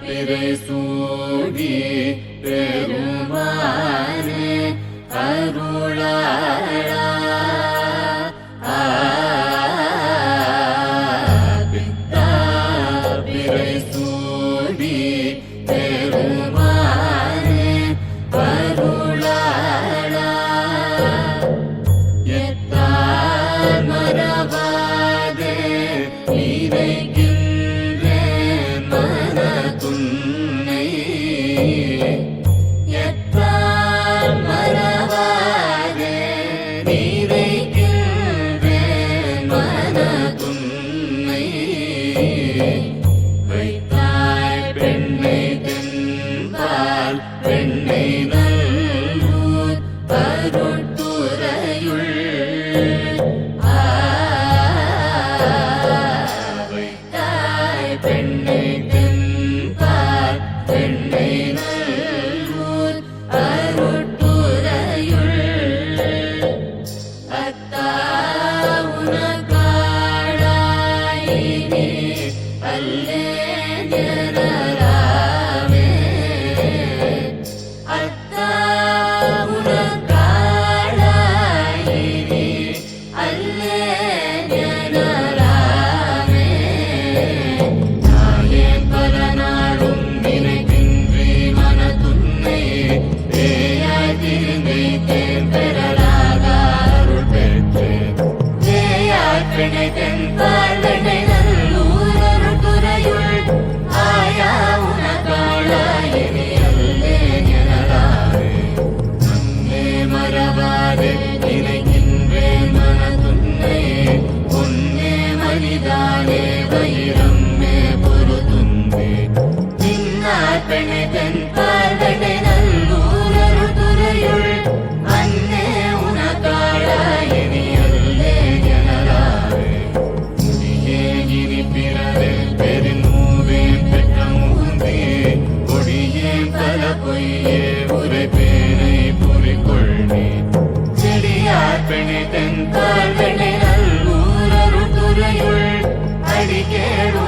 பிறை சூடி பெருமானே அருளாளா. ஆ, பித்தா பிறை சூடி பெருமானே அருளாளா. எத்தார் மரபாதே இறைகின்றேன் together. தென் பார்வனை நல்லூர் துறையுள். அன்னே உனக்காளாயினி அல்லே எனலாவே முடியே இனி பிறவே பெருநூவே பெற்ற மூந்தே கொடியே பல பொய்யே உரை பேரை புரிகொள்னே செடியார் பெண்ணை தென் பார்வனை நல்லூர் அருள் துறையுள். அடிக்கேடுன காளாயினி